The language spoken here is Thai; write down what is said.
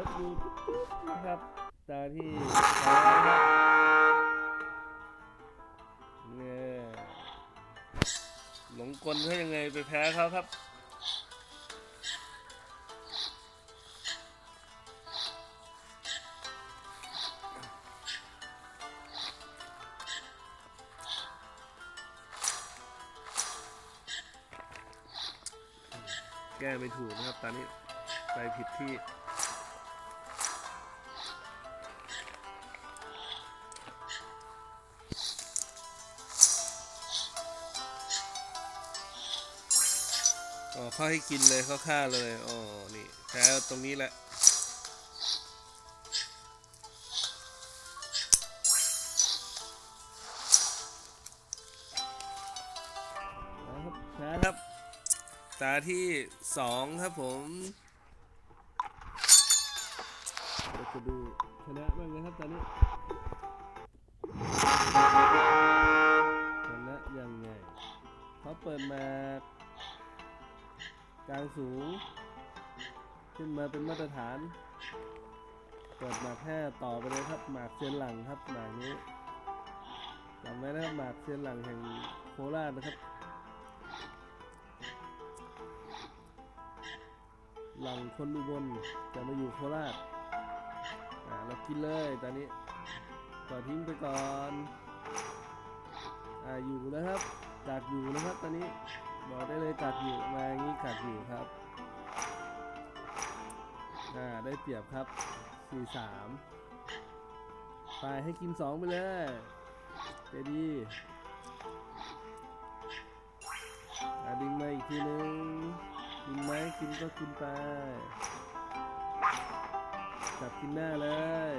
ตาที่สองครับ ตาที่เนี่ยหลงกลเขายังไงไปแพ้เขาครับแก้ไม่ถูกนะครับ ตอนนี้ไปผิดที่ อ๋อเขาให้กินเลยเขาฆ่าเลยอ๋อนี่แพ้ตรงนี้แหละนะครับแพ้ครับตาที่สองครับผมเราจะดูชนะบ้างนะครับตอนนี้ชนะยังไงเขาเปิดมา กลางสูง ขึ้นมาเป็นมาตรฐาน เปิดหมากแค่ต่อไปเลยครับหมากเซียนหลังครับหมากนี้จำไว้นะครับหมากเซียนหลังแห่งโคราชนะครับ หลังคนอุบลจะมาอยู่โคราชอ่าเรากินเลยตอนนี้ต่อทิ้งไปก่อน อ่าอยู่นะครับกัดอยู่นะครับตอนนี้ บอกได้เลยกัดอยู่มาอย่างนี้กัดอยู่ครับอ่าได้เปรียบครับสี่สามไปให้กินสองไปเลยเจดีดึงมาอีกทีนึงกินไหมกินก็กินไปจับกินหน้าเลย